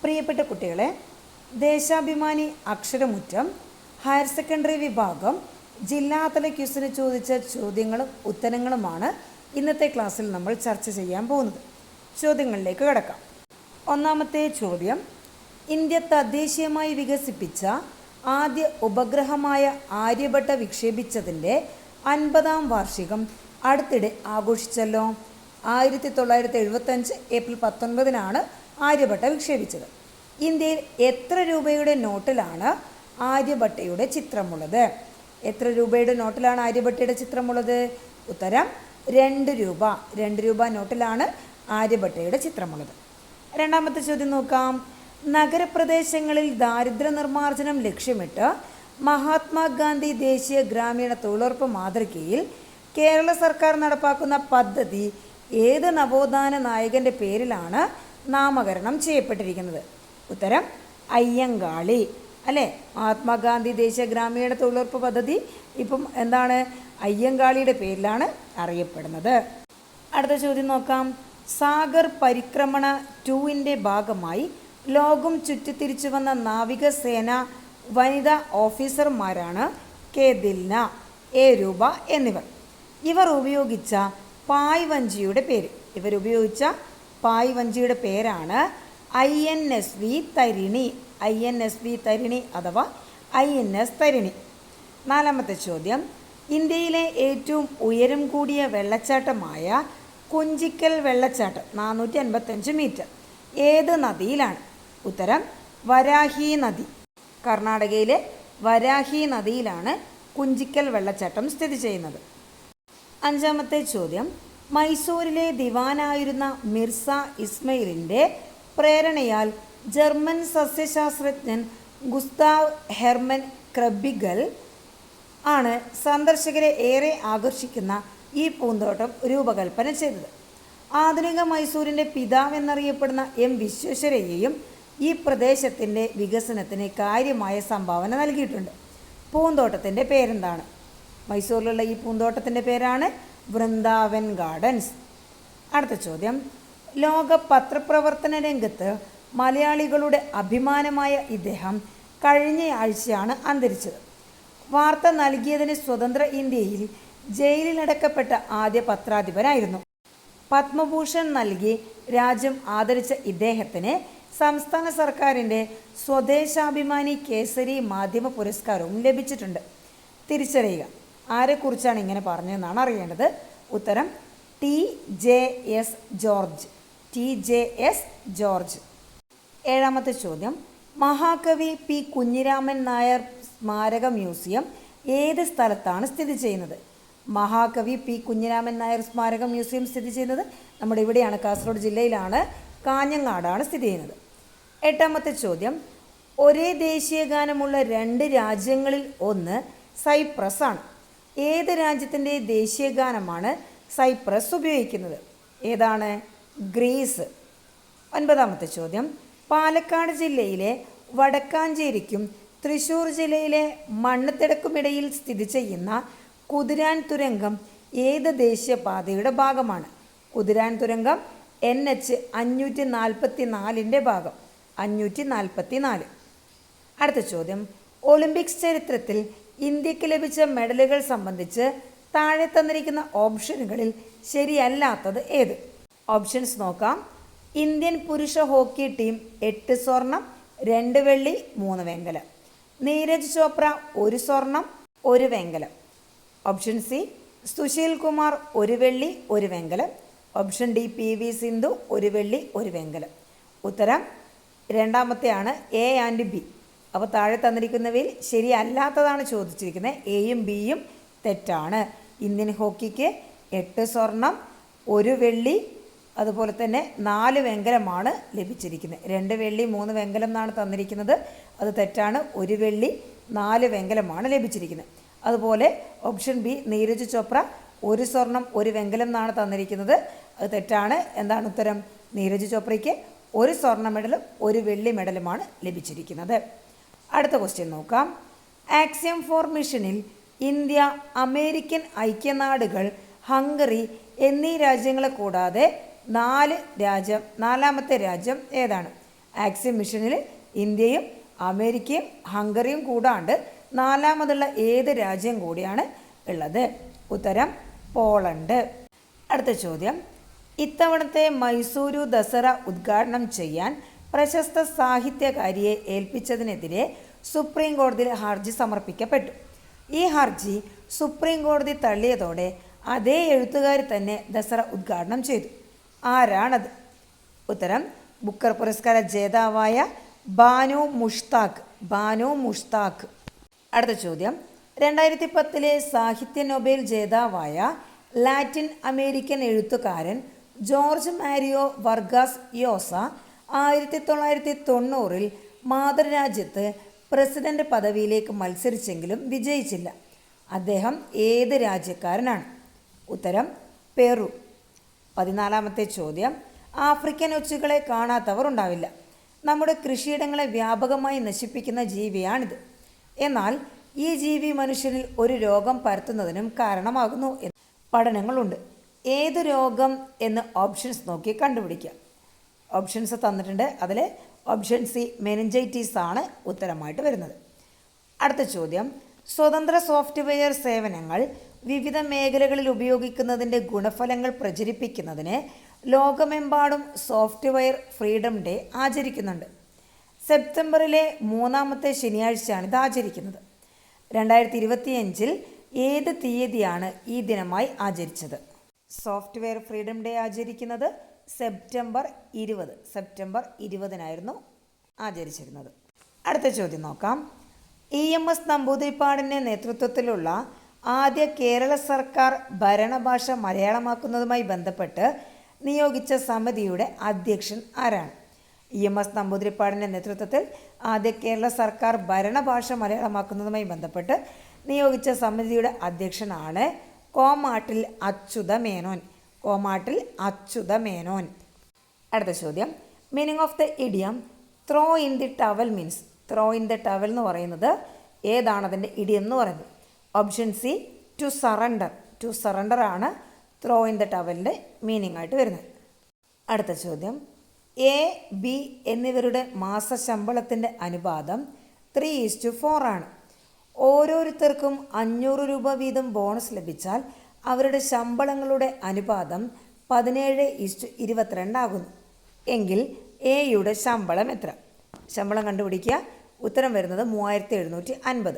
പ്രിയപ്പെട്ട കുട്ടികളെ Deshabhimani അക്ഷരമുറ്റം higher secondary വിഭാഗം ജില്ലാതല ക്യൂസിന് ചോദിച്ച ചോദ്യങ്ങളും ഉത്തരങ്ങളുമാണ് ഇന്നത്തെ ക്ലാസ്സിൽ നമ്മൾ ചർച്ച ചെയ്യാൻ പോകുന്നത്. ചോദ്യങ്ങളിലേക്ക് കിടക്കാം. ഒന്നാമത്തെ ചോദ്യം ഇന്ത്യ തദ്ദേശീയമായി വികസിപ്പിച്ച ആദ്യ ഉപഗ്രഹമായ ആര്യഭട്ട വിക്ഷേപിച്ചതിന്റെ അൻപതാം വാർഷികം അടുത്തിടെ ആഘോഷിച്ചല്ലോ. ആയിരത്തി തൊള്ളായിരത്തി എഴുപത്തഞ്ച് ഏപ്രിൽ പത്തൊൻപതിനാണ് ആര്യഭട്ട വിക്ഷേപിച്ചത്. ഇന്ത്യയിൽ എത്ര രൂപയുടെ നോട്ടിലാണ് ആര്യഭട്ടയുടെ ചിത്രമുള്ളത്? എത്ര രൂപയുടെ നോട്ടിലാണ് ആര്യഭട്ടയുടെ ചിത്രമുള്ളത്? ഉത്തരം രണ്ട് രൂപ. രണ്ട് രൂപ നോട്ടിലാണ് ആര്യഭട്ടയുടെ ചിത്രമുള്ളത്. രണ്ടാമത്തെ ചോദ്യം നോക്കാം. നഗരപ്രദേശങ്ങളിൽ ദാരിദ്ര്യ നിർമ്മാർജനം ലക്ഷ്യമിട്ട് മഹാത്മാഗാന്ധി ദേശീയ ഗ്രാമീണ തൊഴിലുറപ്പ് മാതൃകയിൽ കേരള സർക്കാർ നടപ്പാക്കുന്ന പദ്ധതി ഏത് നവോത്ഥാന നായകന്റെ പേരിലാണ് നാമകരണം ചെയ്യപ്പെട്ടിരിക്കുന്നത്. ഉത്തരം അയ്യങ്കാളി. അല്ലേ? മഹാത്മാഗാന്ധി ദേശീയ ഗ്രാമീണ തൊഴിലുറപ്പ് പദ്ധതി. ഇപ്പം എന്താണ്? അയ്യങ്കാളിയുടെ പേരിലാണ് അറിയപ്പെടുന്നത്. അടുത്ത ചോദ്യം നോക്കാം. സാഗർ പരിക്രമണ ടൂവിന്റെ ഭാഗമായി ലോകം ചുറ്റിത്തിരിച്ചു വന്ന നാവികസേന വനിതാ ഓഫീസർമാരാണ് കെ. ദിൽന എ. രൂപ എന്നിവർ. ഇവർ ഉപയോഗിച്ച പായ് വഞ്ചിയുടെ പേര്. ഇവർ ഉപയോഗിച്ച പായ് വഞ്ചിയുടെ പേരാണ് I N S V Tarini. I N S V Tarini അഥവാ ഐ എൻ എസ് തരിണി. നാലാമത്തെ ചോദ്യം. ഇന്ത്യയിലെ ഏറ്റവും ഉയരം കൂടിയ വെള്ളച്ചാട്ടമായ കുഞ്ചിക്കൽ വെള്ളച്ചാട്ടം നാനൂറ്റി അൻപത്തഞ്ച് മീറ്റർ. ഏത് നദിയിലാണ്? ഉത്തരം വരാഹി നദി. കർണാടകയിലെ വരാഹി നദിയിലാണ് കുഞ്ചിക്കൽ വെള്ളച്ചാട്ടം സ്ഥിതി ചെയ്യുന്നത്. അഞ്ചാമത്തെ ചോദ്യം. മൈസൂരിലെ ദിവാനായിരുന്ന മിർസ ഇസ്മയിലിന്റെ പ്രേരണയാൽ ജർമ്മൻ സസ്യശാസ്ത്രജ്ഞൻ ഗുസ്താവ് ഹെർമൻ ക്രബിഗൽ ആണ് സന്ദർശകരെ ഏറെ ആകർഷിക്കുന്ന ഈ പൂന്തോട്ടം രൂപകൽപ്പന ചെയ്തത്. ആധുനിക മൈസൂരിന്റെ പിതാവെന്നറിയപ്പെടുന്ന എം വിശ്വേശ്വരയ്യയും ഈ പ്രദേശത്തിന്റെ വികസനത്തിന് കാര്യമായ സംഭാവന നൽകിയിട്ടുണ്ട്. പൂന്തോട്ടത്തിന്റെ പേരെന്താണ്? മൈസൂരിലുള്ള ഈ പൂന്തോട്ടത്തിന്റെ പേരാണ് വൃന്ദാവൻ ഗാർഡൻസ്. അടുത്ത ചോദ്യം. ലോക പത്രപ്രവർത്തന രംഗത്ത് മലയാളികളുടെ അഭിമാനമായ ഇദ്ദേഹം കഴിഞ്ഞ ആഴ്ചയാണ് അന്തരിച്ചത്. വാർത്ത നൽകിയതിന് സ്വതന്ത്ര ഇന്ത്യയിൽ ജയിലിലടക്കപ്പെട്ട ആദ്യ പത്രാധിപരായിരുന്നു. പത്മഭൂഷൺ നൽകി രാജ്യം ആദരിച്ച ഇദ്ദേഹത്തിന് സംസ്ഥാന സർക്കാരിന്റെ സ്വദേശാഭിമാനി കേസരി മാധ്യമ പുരസ്കാരവും ലഭിച്ചിട്ടുണ്ട്. തിരിച്ചറിയുക. ആരെക്കുറിച്ചാണ് ഇങ്ങനെ പറഞ്ഞതെന്നാണ് അറിയേണ്ടത്. ഉത്തരം T J S George. T J S George. ഏഴാമത്തെ ചോദ്യം മഹാകവി പി കുഞ്ഞിരാമൻ നായർ സ്മാരക മ്യൂസിയം ഏത് സ്ഥലത്താണ് സ്ഥിതി ചെയ്യുന്നത്? മഹാകവി പി കുഞ്ഞിരാമൻ നായർ സ്മാരക മ്യൂസിയം സ്ഥിതി ചെയ്യുന്നത് നമ്മുടെ ഇവിടെയാണ് കാസർഗോഡ് ജില്ലയിലാണ് കാഞ്ഞങ്ങാടാണ് സ്ഥിതി ചെയ്യുന്നത്. എട്ടാമത്തെ ചോദ്യം ഒരേ ദേശീയ ഗാനമുള്ള രണ്ട് രാജ്യങ്ങളിൽ ഒന്ന് സൈപ്രസ് ആണ്. ഏത് രാജ്യത്തിന്റെ ദേശീയ ഗാനമാണ് സൈപ്രസ് ഉപയോഗിക്കുന്നത്? ഏതാണ്? ഗ്രീസ്. ഒൻപതാമത്തെ ചോദ്യം. പാലക്കാട് ജില്ലയിലെ വടക്കാഞ്ചേരിക്കും തൃശ്ശൂർ ജില്ലയിലെ മണ്ണത്തിടക്കുമിടയിൽ സ്ഥിതി ചെയ്യുന്ന കുതിരാൻ തുരങ്കം ഏത് ദേശീയപാതയുടെ ഭാഗമാണ്? കുതിരാൻ തുരങ്കം എൻ എച്ച് അഞ്ഞൂറ്റി നാൽപ്പത്തി നാലിന്റെ ഭാഗം. അഞ്ഞൂറ്റി നാൽപ്പത്തി നാല് അടുത്ത ചോദ്യം. ഒളിമ്പിക്സ് ചരിത്രത്തിൽ ഇന്ത്യയ്ക്ക് ലഭിച്ച മെഡലുകൾ സംബന്ധിച്ച് താഴെ തന്നിരിക്കുന്ന ഓപ്ഷനുകളിൽ ശരിയല്ലാത്തത് ഏത്? ഓപ്ഷൻസ് നോക്കാം. ഇന്ത്യൻ പുരുഷ ഹോക്കി ടീം എട്ട് സ്വർണം രണ്ട് വെള്ളി മൂന്ന് വെങ്കലം. നീരജ് ചോപ്ര ഒരു സ്വർണം ഒരു വെങ്കലം. ഓപ്ഷൻ സി സുശീൽ കുമാർ ഒരു വെള്ളി ഒരു വെങ്കലം. Option D P V Sindhu ഒരു വെള്ളി ഒരു വെങ്കലം. ഉത്തരം രണ്ടാമത്തെയാണ് എ ആൻഡ് ബി. അപ്പോൾ താഴെ തന്നിരിക്കുന്നവയിൽ ശരിയല്ലാത്തതാണ് ചോദിച്ചിരിക്കുന്നത്. എയും ബിയും തെറ്റാണ്. ഇന്ത്യൻ ഹോക്കിക്ക് എട്ട് സ്വർണം ഒരു വെള്ളി അതുപോലെ തന്നെ നാല് വെങ്കലമാണ് ലഭിച്ചിരിക്കുന്നത്. രണ്ട് വെള്ളി മൂന്ന് വെങ്കലം എന്നാണ് തന്നിരിക്കുന്നത്. അത് തെറ്റാണ്. ഒരു വെള്ളി നാല് വെങ്കലമാണ് ലഭിച്ചിരിക്കുന്നത്. അതുപോലെ ഓപ്ഷൻ ബി നീരജ് ചോപ്ര ഒരു സ്വർണം ഒരു വെങ്കലം എന്നാണ് തന്നിരിക്കുന്നത്. അത് തെറ്റാണ്. എന്താണ് ഉത്തരം? നീരജ് ചോപ്രയ്ക്ക് ഒരു സ്വർണ മെഡലും ഒരു വെള്ളി മെഡലുമാണ് ലഭിച്ചിരിക്കുന്നത്. അടുത്ത ക്വസ്റ്റ്യൻ നോക്കാം. ആക്സിയം ഫോർ മിഷനിൽ ഇന്ത്യ അമേരിക്കൻ ഐക്യനാടുകൾ ഹംഗറി എന്നീ രാജ്യങ്ങളെ കൂടാതെ നാല് രാജ്യം നാലാമത്തെ രാജ്യം ഏതാണ്? ആക്സിയം മിഷനിൽ ഇന്ത്യയും അമേരിക്കയും ഹംഗറിയും കൂടാണ്ട് നാലാമതുള്ള ഏത് രാജ്യം കൂടിയാണ് ഉള്ളത്? ഉത്തരം പോളണ്ട്. അടുത്ത ചോദ്യം. ഇത്തവണത്തെ മൈസൂരു ദസറ ഉദ്ഘാടനം ചെയ്യാൻ പ്രശസ്ത സാഹിത്യകാരിയെ ഏൽപ്പിച്ചതിനെതിരെ സുപ്രീം കോടതിയിൽ ഹർജി സമർപ്പിക്കപ്പെട്ടു. ഈ ഹർജി സുപ്രീം കോടതി തള്ളിയതോടെ അതേ എഴുത്തുകാരി തന്നെ ദസറ ഉദ്ഘാടനം ചെയ്തു. ആരാണത്? ഉത്തരം ബുക്കർ പുരസ്കാര ജേതാവായ ബാനു മുഷ്താഖ് ബാനു മുഷ്താഖ്. അടുത്ത ചോദ്യം രണ്ടായിരത്തി പത്തിലെ സാഹിത്യ നൊബേൽ ജേതാവായ ലാറ്റിൻ അമേരിക്കൻ എഴുത്തുകാരൻ ജോർജ് മാരിയോ വർഗാസ് യോസ ആയിരത്തി തൊള്ളായിരത്തി തൊണ്ണൂറിൽ മാതൃരാജ്യത്ത് പ്രസിഡന്റ് പദവിയിലേക്ക് മത്സരിച്ചെങ്കിലും വിജയിച്ചില്ല. അദ്ദേഹം ഏത് രാജ്യക്കാരനാണ്? ഉത്തരം പെറു. പതിനാലാമത്തെ ചോദ്യം ആഫ്രിക്കൻ ഒച്ചുകളെ കാണാത്തവർ ഉണ്ടാവില്ല. നമ്മുടെ കൃഷിയിടങ്ങളെ വ്യാപകമായി നശിപ്പിക്കുന്ന ജീവിയാണിത്. എന്നാൽ ഈ ജീവി മനുഷ്യരിൽ ഒരു രോഗം പരത്തുന്നതിനും കാരണമാകുന്നു എന്ന് പഠനങ്ങളുണ്ട്. ഏത് രോഗം എന്ന് ഓപ്ഷൻസ് നോക്കി കണ്ടുപിടിക്കുക ഓപ്ഷൻസ് തന്നിട്ടുണ്ട്. അതിൽ ഓപ്ഷൻ സി മെനിഞ്ചൈറ്റീസ് ആണ് ഉത്തരമായിട്ട് വരുന്നത്. അടുത്ത ചോദ്യം. സ്വതന്ത്ര സോഫ്റ്റ്വെയർ സേവനങ്ങൾ വിവിധ മേഖലകളിൽ ഉപയോഗിക്കുന്നതിന്റെ ഗുണഫലങ്ങൾ പ്രചരിപ്പിക്കുന്നതിന് ലോകമെമ്പാടും സോഫ്റ്റ്വെയർ ഫ്രീഡം ഡേ ആചരിക്കുന്നുണ്ട്. സെപ്റ്റംബറിലെ മൂന്നാമത്തെ ശനിയാഴ്ചയാണ് ഇത് ആചരിക്കുന്നത്. രണ്ടായിരത്തി ഇരുപത്തിയഞ്ചിൽ ഏത് തീയതിയാണ് ഈ ദിനമായി ആചരിച്ചത്? സോഫ്റ്റ്വെയർ ഫ്രീഡം ഡേ ആചരിക്കുന്നത് സെപ്റ്റംബർ ഇരുപത്. സെപ്റ്റംബർ ഇരുപതിനായിരുന്നു ആചരിച്ചിരുന്നത്. അടുത്ത ചോദ്യം നോക്കാം. ഇ എം എസ് നമ്പൂതിരിപ്പാടിന്റെ നേതൃത്വത്തിലുള്ള ആദ്യ കേരള സർക്കാർ ഭരണഭാഷ മലയാളമാക്കുന്നതുമായി ബന്ധപ്പെട്ട് നിയോഗിച്ച സമിതിയുടെ അധ്യക്ഷൻ ആരാണ്? ഇ എം എസ് നമ്പൂതിരിപ്പാടിന്റെ നേതൃത്വത്തിൽ ആദ്യ കേരള സർക്കാർ ഭരണഭാഷ മലയാളമാക്കുന്നതുമായി ബന്ധപ്പെട്ട് നിയോഗിച്ച സമിതിയുടെ അധ്യക്ഷനാണ് കോമാട്ടിൽ അച്യുത മേനോൻ. കോമാട്ടിൽ അച്യുത മേനോൻ. അടുത്ത ചോദ്യം. Meaning of the idiom throw in the towel means throw in the towel എന്ന് പറയുന്നത് ഏതാണ് അതിന്റെ ഇഡിയം എന്ന് പറയുന്നത്? Option C to surrender to surrender ആണ് ത്രോ ഇൻ ദ ടവലിന്റെ മീനിങ് ആയിട്ട് വരുന്നത്. അടുത്ത ചോദ്യം. എ ബി എന്നിവരുടെ മാസശമ്പളത്തിന്റെ അനുപാതം ത്രീ ഈസ് ഫോർ ആണ്. ഓരോരുത്തർക്കും അഞ്ഞൂറ് രൂപ വീതം ബോണസ് ലഭിച്ചാൽ അവരുടെ ശമ്പളങ്ങളുടെ അനുപാതം പതിനേഴ് ഇസ്റ്റു ഇരുപത്തിരണ്ടാകുന്നു എങ്കിൽ എയുടെ ശമ്പളം എത്ര? ശമ്പളം കണ്ടുപിടിക്കുക. ഉത്തരം വരുന്നത് മൂവായിരത്തി എഴുന്നൂറ്റി അൻപത്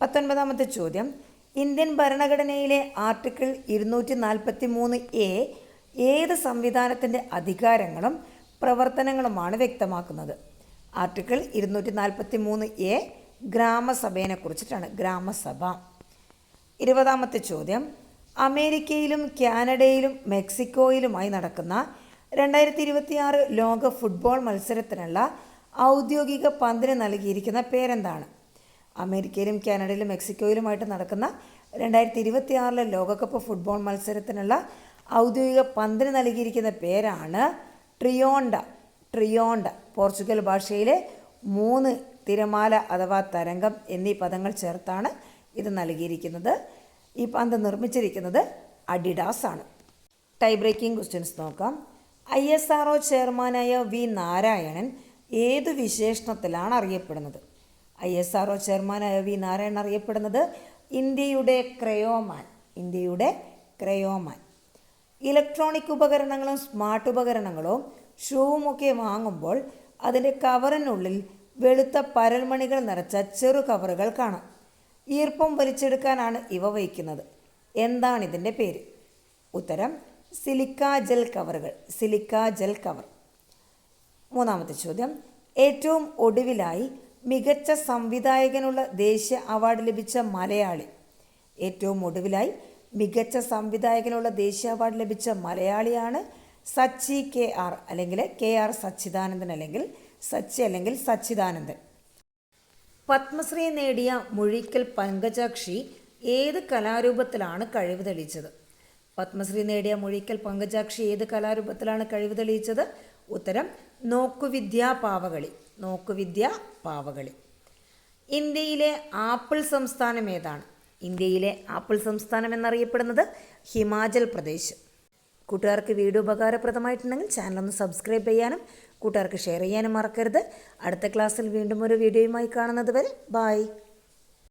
പത്തൊൻപതാമത്തെ ചോദ്യം. ഇന്ത്യൻ ഭരണഘടനയിലെ ആർട്ടിക്കിൾ ഇരുന്നൂറ്റി നാൽപ്പത്തി മൂന്ന് എ ഏത് സംവിധാനത്തിന്റെ അധികാരങ്ങളും പ്രവർത്തനങ്ങളുമാണ് വ്യക്തമാക്കുന്നത്? ആർട്ടിക്കിൾ ഇരുന്നൂറ്റി നാൽപ്പത്തി മൂന്ന് എ ഗ്രാമസഭയെ കുറിച്ചിട്ടാണ്. ഗ്രാമസഭ. ഇരുപതാമത്തെ ചോദ്യം. അമേരിക്കയിലും കാനഡയിലും മെക്സിക്കോയിലുമായി നടക്കുന്ന രണ്ടായിരത്തി ഇരുപത്തിയാറ് ലോക ഫുട്ബോൾ മത്സരത്തിനുള്ള ഔദ്യോഗിക പന്തിന് നൽകിയിരിക്കുന്ന പേരെന്താണ്? അമേരിക്കയിലും കാനഡയിലും മെക്സിക്കോയിലുമായിട്ട് നടക്കുന്ന രണ്ടായിരത്തി ഇരുപത്തിയാറിലെ ലോകകപ്പ് ഫുട്ബോൾ മത്സരത്തിനുള്ള ഔദ്യോഗിക പന്തിന് നൽകിയിരിക്കുന്ന പേരാണ് ട്രിയോണ്ട. ട്രിയോണ്ട പോർച്ചുഗൽ ഭാഷയിലെ മൂന്ന് തിരമാല അഥവാ തരംഗം എന്നീ പദങ്ങൾ ചേർത്താണ് ഇത് നൽകിയിരിക്കുന്നത്. ഈ പന്ത് നിർമ്മിച്ചിരിക്കുന്നത് അഡിഡാസ് ആണ്. ടൈ ബ്രേക്കിംഗ് ക്വസ്റ്റ്യൻസ് നോക്കാം. ഐ എസ് ആർ ഒ ചെയർമാനായ വി നാരായണൻ ഏത് വിശേഷണത്തിലാണ് അറിയപ്പെടുന്നത്? ഐ എസ് ആർ ഒ ചെയർമാനായ വി നാരായണൻ അറിയപ്പെടുന്നത് ഇന്ത്യയുടെ ക്രയോമാൻ ഇന്ത്യയുടെ ക്രയോമാൻ. ഇലക്ട്രോണിക് ഉപകരണങ്ങളും സ്മാർട്ട് ഉപകരണങ്ങളും ഷൂവുമൊക്കെ വാങ്ങുമ്പോൾ അതിന്റെ കവറിനുള്ളിൽ വെളുത്ത പരൽമണികൾ നിറച്ച ചെറു കവറുകൾ കാണാം. ഈർപ്പം വലിച്ചെടുക്കാനാണ് ഇവ വഹിക്കുന്നത്. എന്താണിതിന്റെ പേര്? ഉത്തരം സിലിക്ക ജെൽ കവറുകൾ. Silica gel cover. മൂന്നാമത്തെ ചോദ്യം ഏറ്റവും ഒടുവിലായി മികച്ച സംവിധായകനുള്ള ദേശീയ അവാർഡ് ലഭിച്ച മലയാളി. ഏറ്റവും ഒടുവിലായി മികച്ച സംവിധായകനുള്ള ദേശീയ അവാർഡ് ലഭിച്ച മലയാളിയാണ് സച്ചി കെ ആർ. അല്ലെങ്കിൽ കെ ആർ സച്ചിദാനന്ദൻ അല്ലെങ്കിൽ സച്ചി അല്ലെങ്കിൽ സച്ചിദാനന്ദൻ. പത്മശ്രീ നേടിയ മുഴിക്കൽ പങ്കജാക്ഷി ഏത് കലാരൂപത്തിലാണ് കഴിവ് തെളിയിച്ചത്? പത്മശ്രീ നേടിയ മുഴിക്കൽ പങ്കജാക്ഷി ഏത് കലാരൂപത്തിലാണ് കഴിവ് തെളിയിച്ചത്? ഉത്തരം നോക്കുവിദ്യ പാവകളി. നോക്കുവിദ്യ പാവകളി. ഇന്ത്യയിലെ ആപ്പിൾ സംസ്ഥാനം ഏതാണ്? ഇന്ത്യയിലെ ആപ്പിൾ സംസ്ഥാനം എന്നറിയപ്പെടുന്നത് ഹിമാചൽ പ്രദേശ്. കൂട്ടുകാർക്ക് വീഡിയോ ഉപകാരപ്രദമായിട്ടുണ്ടെങ്കിൽ ചാനലൊന്ന് സബ്സ്ക്രൈബ് ചെയ്യാനും കൂട്ടുകാർക്ക് ഷെയർ ചെയ്യാനും മറക്കരുത്. അടുത്ത ക്ലാസ്സിൽ വീണ്ടും ഒരു വീഡിയോയുമായി കാണുന്നത് വരെ ബായ്